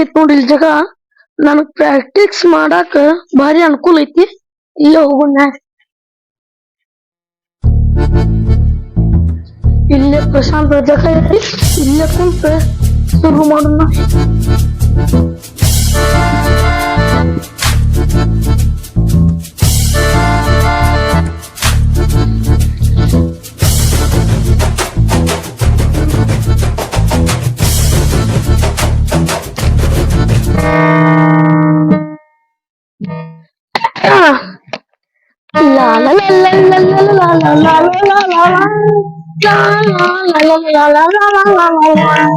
ಐತಿ ನೋಡಿ ಇಲ್ಲಿ ಜಾಗ ನನಗ್ ಪ್ರಾಕ್ಟೀಸ್ ಮಾಡಾಕ ಭಾರಿ ಅನುಕೂಲ ಐತಿ. ಇಲ್ಲೇ ಹೋಗೋಣ. ಇಲ್ಲೇ ಪ್ರಶಾಂತ ಜಾಗ ಐತಿ. ಇಲ್ಲೇ ಕುಂತ ಶುರು ಮಾಡೋಣ. 啦啦啦啦啦啦啦啦啦啦。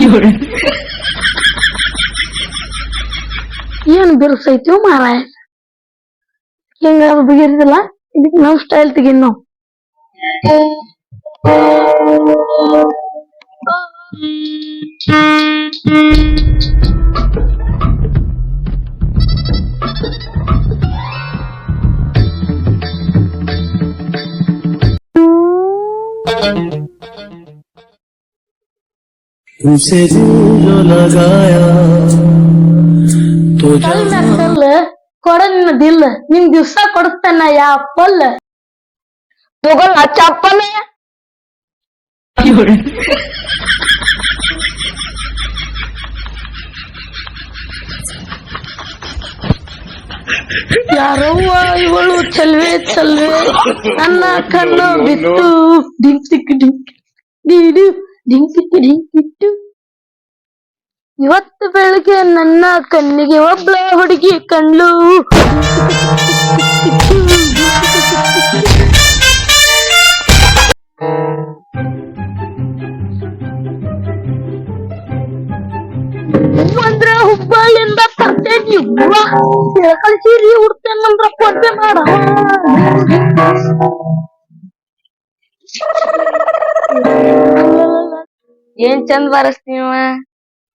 有人。ಏನ್ ಬಿರುಸೈತಿವ್ ಮಾರಾಯ ಹಿಂಗ ಬಗೆರಿದಿಲ್ಲ ಇದಕ್ ನಮ್ ಸ್ಟೈಲ್ ತೆಗಿನ್ ನಾವ್ उसे जो लगाया ಕಲ್ಲ ಕೊಡನ್ನ ದಿಲ್ ನಿನ್ ದಿವ್ಸ ಕೊಡಸ್ತನ ಯಾ ಪಲ್ಲ. ಮುಗಲ್ ಚಪ್ಪನ. ಯಾರವ್ವ ಇವಳು ಚಲ್ವೆ ಚಲ್ವೆ. ನನ್ನ ಕಣ್ಣು ಬಿತ್ತು. ಡಿಂಕ್ ಸಿಕ್ಕು ಡಿಂಕ್. ಡಿಂಕ್ ಸಿಕ್ಕು ಡಿಂಕ್ ಇಟ್ಟು ಇವತ್ತು ಬೆಳಗ್ಗೆ ನನ್ನ ಕಣ್ಣಿಗೆ ಒಬ್ಳ ಹುಡುಗಿ ಕಂಡ್ಲು ಅಂದ್ರ ಹುಬ್ಬಳ್ಳಿಯಿಂದ ತರ್ತೇನಿ ಬೆಳಕಲ್ ಸೀರೆ ಉಡ್ತೇನಂದ್ರ ಕೊಡ್ತೆ ಮಾಡ. ಏನ್ ಚಂದ ಬರಸ್ತೀವ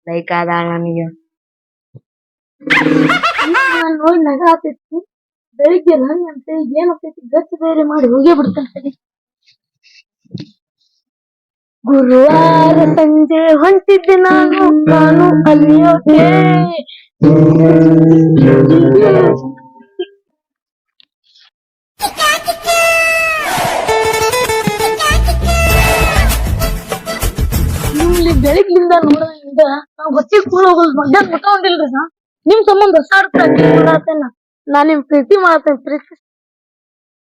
ಲೈಕ್ ಆದಾಳ ನನಗೆ. ನೋಡಿ ನಗ ಆತೈತಿ ಬೆಳಿಗ್ಗೆ ಅಂತ ಏನ್ ಆಗ್ತೈತಿ ಗಚ್ಚ ಬೇರೆ ಮಾಡಿ ಹೋಗೇ ಬಿಡ್ತಾನೆ. ಗುರುವಾರ ಸಂಜೆ ಹೊಂಟಿದ್ದೆ ನಾನು ನಾನು ಅಲ್ಲಿಯೋಕೆ ನಿಮ್ಲಿ ಬೆಳಿಗ್ಲಿಂದ ನೋಡೋದ್ರಿಂದ ನಾವ್ ಹೊತ್ತಿಗೆ ಕೂಡ ಹೋಗೋದು ಮಧ್ಯಾಹ್ನ ಮುಟ್ಕೊಂಡಿಲ್ರಿ ನಾ ನಿಮ್ ಸಂಬಂಧ ಹೊಸ ಮಾಡತ್ತೇನ ನಾ ನಿಮ್ ಪ್ರೀತಿ ಮಾಡತ್ತೇನೆ ಪ್ರೀತಿ.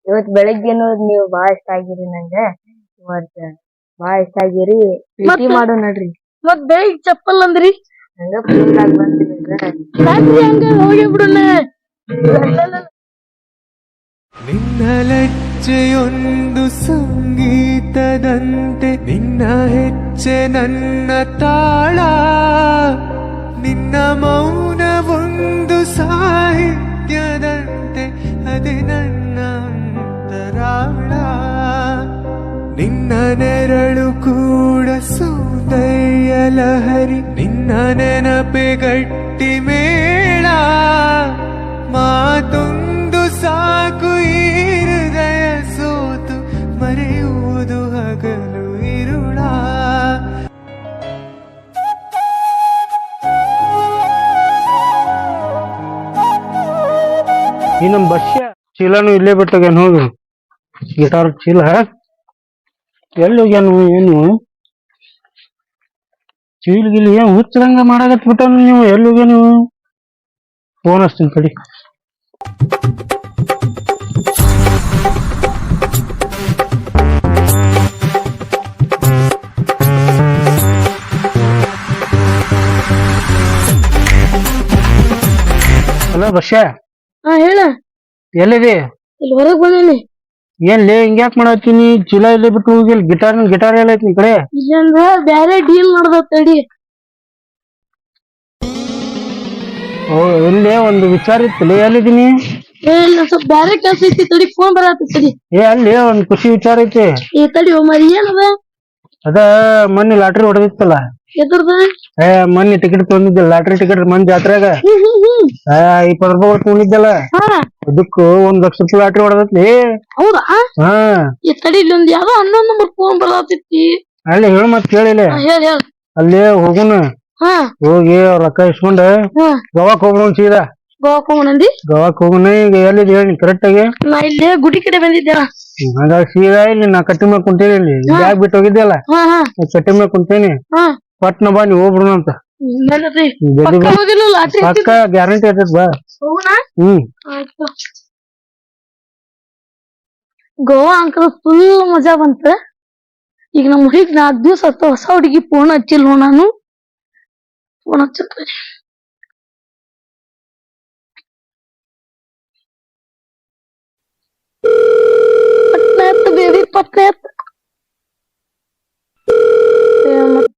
ಇವತ್ ಬೆಳಗ್ಗೆ ನೀವು ಬಾಳ ಇಷ್ಟ ಆಗಿರಿ ನಂಗೆ. ಇವತ್ ಬಾಳ ಇಷ್ಟ ಆಗಿರಿ. ಪ್ರೀತಿ ಮತ್ತೆ? ಮಾಡು ನೋಡ್ರಿ. ಮತ್ ಬೆಳಿಗ್ಗೆ ಚಪ್ಪಲ್ ಅಂದ್ರಿ? ನಂಗ ಫೋನ್ ಆಗಿ ಬಂದ್ರಿ ಹಂಗ ಹೋಗಿ ಬಿಡೋಣ ನಿನ್ನ ಲಜ್ಜೆಯೊಂದು ಸಂಗೀತದಂತೆ ನಿನ್ನ ಹೆಜ್ಜೆ ನನ್ನ ತಾಳ, ನಿನ್ನ ಮೌನವೊಂದು ಸಾಹಿತ್ಯದಂತೆ, ಅದೇ ನನ್ನ ಅಂತರಾಳ. ನಿನ್ನ ನೆರಳು ಕೂಡ ಸೌಂದರ್ಯ ಲಹರಿ, ನಿನ್ನ ನೆನಪೆ ಗಟ್ಟಿ ಮೇಳ. ಮಾತೊಂದು ಸಾಕು ಈ ಹೃದಯ ಸೋತು, ಮರೆಯುವುದು ಹಗಲು. ಈ ನಮ್ ಬಸ್ಯ ಚೀಲನು ಇಲ್ಲೇ ಬಿಟ್ಟೋಗ್ಯಾನ, ಹೋಗಿ. ಗಿಟಾರ್ ಚೀಲ ಎಲ್ಲಿ ಹೋಗ್ಯಾನು ಏನು? ಚೀಲ ಗಿಲ್ ಏನ್ ಹುಚ್ಚದಂಗ ಮಾಡಾಕತ್ ಬಿಟ್ಟ ನೀವು? ಎಲ್ಲಿ ಹೋಗ್ಯ ನೀವು ಫೋನ್ ಹಚ್ತೀನಿ ಕಡಿ. ಹಲೋ ಬಸ್ಯ? ಹಾ ಹೇಳ. ಎಲ್ಲಿದೆ ಇಲ್ಲಿ ಹೊರಗ್ ಬಂದೇನಿ ಏನ್ ಲೇ ಹಿಂಗ್ಯಾಕ್ ಮಾಡತ್ತೀನಿ? ಚೀಲ ಇಲ್ಲಿ ಬಿಟ್ಟು ಹೋಗಿಲ್? ಗಿಟಾರ್ ಗಿಟಾರ್ ಎಲ್ಲ ಐತಿ ನಿನ್ ಕಡೆ? ಇಲ್ಲಂದ್ರ ಬ್ಯಾರೆ ಡೀಲ್ ನಡ್ದ ತಡಿ. ಓ ಇಲ್ಲೇ ಒಂದು ವಿಚಾರ ಇತ್ತು ಎಲ್ಲಿದ್ದೀನಿ? ಏ ಇಲ್ಲ ಸ್ವಲ್ಪ ಬ್ಯಾರೆ ಕೆಲ್ಸ ಐತಿ ತಡಿ ಫೋನ್ ಬರತ್ತ ತಡಿ. ಏ ಅಲ್ಲಿ ಒಂದ್ ಖುಷಿ ವಿಚಾರ ಐತಿ. ಏ ತಡಿ ಓ ಮರಿ ಏನದ ಅದ? ಮೊನ್ನೆ ಲಾಟ್ರಿ ಹೊಡೆದಿತ್ತಲ್ಲ? ಎದ್ರದ? ಏ ಮೊನ್ನೆ ಟಿಕೆಟ್ ತಗೊಂಡಿದ್ದೆ ಲಾಟ್ರಿ ಟಿಕೆಟ್ ಮೊನ್ನೆ ಜಾತ್ರೆಗ ಹ್ಮ್. ಹ್ಮ್ ಹ್ಮ್ ಏ ಇಪ್ಪತ್ ರೂಪಾಯಿ ತಗೊಂಡಿದ್ದಲ್ಲ ಅದಕ್ಕೂ ಒಂದ್ ಲಕ್ಷ ರೂಪಾಯಿ ಲಾಟ್ರಿ ಹೊಡೆದತ್ಲಿ ಹೌದಾ? ಹಾ. ಈ ತಡಿ ಇಲ್ಲೊಂದ್ ಯಾವ್ದೋ ಹನ್ನೊಂದ್ ನಂಬರ್ ಫೋನ್ ಬರತೈತಿ ಅಲ್ಲಿ ಹೇಳು ಮತ್ ಕೇಳಿಲ್ಲ ಹೇಳ ಹೇಳ. ಅಲ್ಲಿ ಹೋಗುನ. ಹೋಗಿ ಅವ್ರ ರೊಕ್ಕ ಇಸ್ಕೊಂಡ ಗೋವಾಕ್ ಹೋಗೋಣ ಸೀದಾ. ಗೋವಾಕ್ ಹೋಗೋಣಂದಿ ಗೋವಾಕ್ ಹೋಗೋಣ ಈಗ ಎಲ್ಲಿದ್ ಹೇಳಿ ಕರೆಕ್ಟ್ ಆಗಿ? ನಾ ಇಲ್ಲೇ ಗುಡಿ ಕಡೆ ಬಂದಿದ್ದೆ ಹಂಗಾಗಿ ಸೀದಾ ಇಲ್ಲಿ ನಾ ಕಟ್ಟಿ ಮೇಲೆ ಕುಂತೇನಿ ಇಲ್ಲಿ. ಬ್ಯಾಗ್ ಬಿಟ್ಟು ಹೋಗಿದ್ದೆ ಅಲ್ಲ. ಕಟ್ಟಿ ಮೇಲೆ ಕುಂತೇನಿ. ಪಟ್ನ ಬಾ ನೀವು ಹೋಗ್ಬಿಡೋಣ ಅಂತ. ಪಕ್ಕ ಗ್ಯಾರಂಟಿ ಇರ್ತೈತ್ ಬಾ. ಹ್ಮ್. ಗೋವಾ ಅಂಕಲ್ ಫುಲ್ ಮಜಾ ಬಂತ. ಈಗ ನಮ್ಮ ಹುಡುಗಿ ನಾಲ್ಕು ದಿವಸ ಆತ ಹೊಸ ಹುಡುಗಿ ಫೋನ್ ಹಚ್ಚಿಲ್ವ ನಾನು? ಫೋನ್ ಹಚ್ಚತ್ರಿ ಪಟ್ನ ಬೇಬಿ ಪಟ್ನ ಮತ್ತ್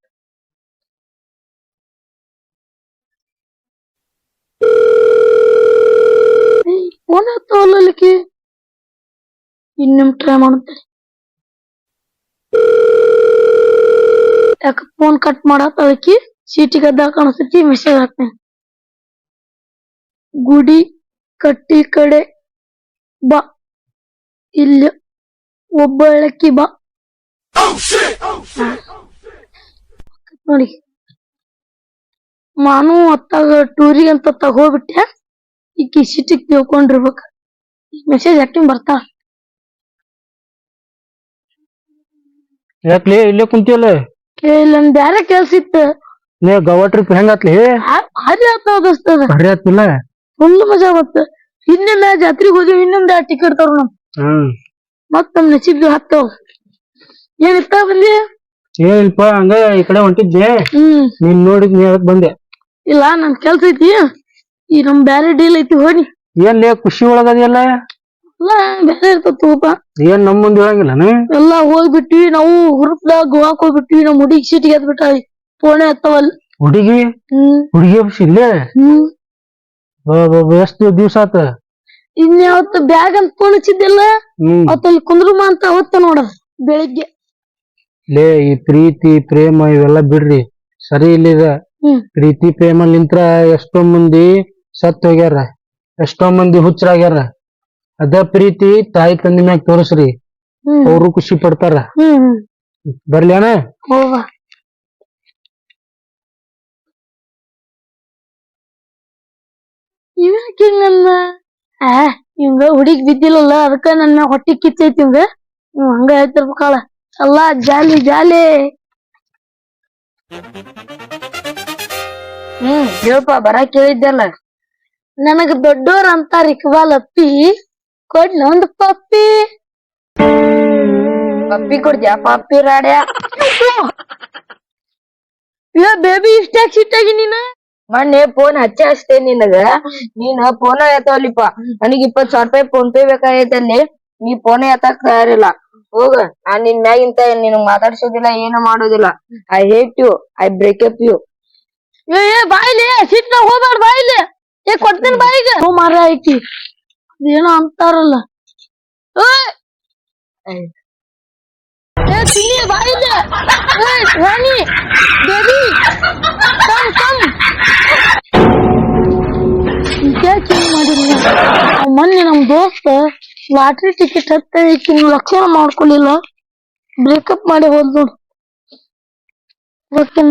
ಫೋನ್ ಹತ್ತವಲ್ಲಕ್ಕೆ ಇನ್ನೊಮ್ಮೆ ಟ್ರೈ ಮಾಡುತ್ತೆ. ಯಾಕ ಫೋನ್ ಕಟ್ ಮಾಡತ್ತ ಅದಕ್ಕೆ ಚೀಟಿ ಗದ್ದ ಕಾಣಿಸ್ತೈತಿ ಮೆಸೇಜ್ ಹಾಕ್ತೇನೆ ಗುಡಿ ಕಟ್ಟಿ ಕಡೆ ಬಾ. ಇಲ್ಲ ಒಬ್ಬಳಕ್ಕಿ ಬಾ. ನೋಡಿ. ನಾನು ಅತ್ತಾಗ ಟೂರಿಗೆ ಅಂತ ತಗೋಬಿಟ್ಟೆ. ಈಕಿ ತಿಳ್ಕೊಂಡಿರ್ಬೇಕು. ತಿಳ್ಕೊಂಡಿರ್ಬೇಕ ಮೆಸೇಜ್ ಯಾಕೆ ಬರ್ತಾ ಯಾಕ್ಲಿ ಇಲ್ಲೇ ಕುಂತಿಯಲ್ಲ? ಏ ಇಲ್ಲೊಂದ್ ಬ್ಯಾರೆ ಕೆಲ್ಸ ಇತ್ತು? ನೀ ಗೋವಾ ಟ್ರಿಪ್ ಹೆಂಗಾತ್ಲಿ ಭಾರಿ ಆತ ದೋಸ್ತದ ಆತಿಲ್ಲ ಫುಲ್ ಮಜಾ ಬತ್ತ ಇನ್ನೊಮ್ಮೆ ಜಾತ್ರೆಗೆ ಹೋದ್ವಿ ಇನ್ನೊಂದ್ ಟಿಕೆಟ್ ತರ ಹ್ಮ್. ಮತ್ ನಮ್ ನಸೀಬ್ ಹತ್ತವ್ ಏನಿತ್ತ ಬಂದಿ? ಏನಿಲ್ಪ ಹಂಗ ಈ ಕಡೆ ಹೊಂಟಿದ್ದೆ. ಹ್ಮ್. ನೀನ್ ನೋಡಿದ್ ನೀ ಬಂದೆ. ಇಲ್ಲ ನನ್ ಕೆಲ್ಸ ಐತಿ. ಈ ನಮ್ ಬ್ಯಾರೆ ಡೀಲ್ ಐತಿ ಹೋಗಿ ಏನ್ ಲೇ ಖುಷಿ ಒಳಗದಿಯಲ್ಲ ಎಲ್ಲ ಬ್ಯಾರೆ ಇರ್ತಪ್ಪ ಏನ್ ನಮ್ ಮುಂದೆ ಹೇಳಂಗಿಲ್ಲನ ಎಲ್ಲ ಹೋಗ್ಬಿಟ್ವಿ ನಾವು ಹುರುಪ್ದಾಗ ಗೋವಾಕ್ ಹೋಗ್ಬಿಟ್ವಿ ನಮ್ ಹುಡುಗಿ ಸೀಟಿಗೆ ಎದ್ ಬಿಟ್ಟ ಫೋನೆ ಹತ್ತವಲ್. ಹುಡುಗಿ? ಹ್ಮ್. ಹುಡುಗಿ ಹಬ್ಸಿ ಇಲ್ಲೇ? ಹ್ಮ್. ಎಷ್ಟು ದಿವ್ಸ ಆತ? ಇನ್ಯಾವತ್ತು ಬ್ಯಾಗ್ ಅಂತ ಫೋನ್ ಹಚ್ಚಿದ್ದಿಲ್ಲ ಹ್ಮ್. ಅವತ್ತಲ್ಲಿ ಕುಂದ್ರುಮ ಅಂತ ಅವತ್ತ ನೋಡ ಬೆಳಿಗ್ಗೆ. ಲೇ ಈ ಪ್ರೀತಿ ಪ್ರೇಮ ಇವೆಲ್ಲ ಬಿಡ್ರಿ ಸರಿ ಇಲ್ಲಿದ. ಹ್ಮ್. ಪ್ರೀತಿ ಪ್ರೇಮ ನಿಂತ್ರ ಎಷ್ಟೋ ಮಂದಿ ಸತ್ ಹೋಗ್ಯಾರ. ಎಷ್ಟೋ ಮಂದಿ ಹುಚ್ಚರಾಗ್ಯಾರ. ಅದ ಪ್ರೀತಿ ತಾಯಿ ತಂದಿ ಮ್ಯಾಗ ತೋರಿಸ್ರಿ. ಅವರು ಖುಷಿ ಪಡ್ತಾರ. ಹ್ಮ್ ಅಣ್ಣ ಹಿಂಗನ್ನ ಆ ಇವಂಗ ಹುಡುಗಿ ಬಿದ್ದಿಲ್ಲಲ್ಲ ಅದಕ್ಕ ನನ್ನ ಹೊಟ್ಟಿ ಕಿತ್ತೈತಿ ಇವಂಗ ಇವ್ ಹಂಗ ಹೇಳ್ತಿರ್ಬೇಕಾಳ ಅಲ್ಲ ಜಾಲಿ ಜಾಲಿ. ಹ್ಮ್ ಹೇಳಪ್ಪ ಬರ ಕೇಳಿದ್ದಲ್ಲ ನನಗ ದೊಡ್ಡೋರ್ ಅಂತಾರ ಇಕ್ಬಾಲ್ ಅಪ್ಪಿ ಕೊಡ್ಲ ಒಂದ್ ಪಪ್ಪಿ. ಪಪ್ಪಿ ಕೊಡ್ದ್ಯಾ? ಪಪ್ಪಿ ರಾಡ್ಯ? ಏ ಬೇಬಿ ಇಷ್ಟಾಗಿ ಸಿಟ್ಟಾಗಿ ನೀನ? ಮೊನ್ನೆ ಫೋನ್ ಹಚ್ಚಿ ಹಚ್ತೆ ನಿನಗ. ನೀನ್ ಫೋನ್ ಎತ್ತವಲ್ಲಿಪ್ಪ. ನನಗ್ ಇಪ್ಪತ್ ಸಾವಿರ ರೂಪಾಯಿ ಫೋನ್ ಪೇ ಬೇಕಾಗೈತಲ್ಲಿ ನೀ ಫೋನ್ ಎತ್ತಕ್ ತಯಾರಿಲ್ಲ. ಹೋಗ. ನಾನ್ ನಿನ್ ಮ್ಯಾಗಿಂತ ನಿನಗ್ ಮಾತಾಡ್ಸೋದಿಲ್ಲ ಏನು ಮಾಡೋದಿಲ್ಲ. I hate you I breakup you ಏ ಏ ಬಾಯ್ಲಿ ಸಿಟ್ಟ ಹೋಗ್ಬೇಡ ಬಾಯ್ಲಿ. ಏ ಕೊಡ್ತೀನಿ ಬಾಯಿಗೆ ಹ್ಞೂ ಮಾರ ಐತಿ ಅದೇನೋ ಅಂತಾರಲ್ಲ! ಏ ತಿನ್ನಿ ಬಾಯಿಗೆ ಏ ರಾಣಿ ಬೇಬಿ ಕಮ್ ಕಮ್ ಯಾಕೆ ಹಿಂಗ್ ಮೊನ್ನೆ ನಮ್ ದೋಸ್ತ ಲಾಟ್ರಿ ಟಿಕೆಟ್ ಹತ್ತ ಈಕಿನ ಲಕ್ಷಣ ಮಾಡ್ಕೊಳ್ಳಿಲ್ಲ ಬ್ರೇಕಪ್ ಮಾಡಿ ಹೋದ್ ನೋಡು ಓಕೆ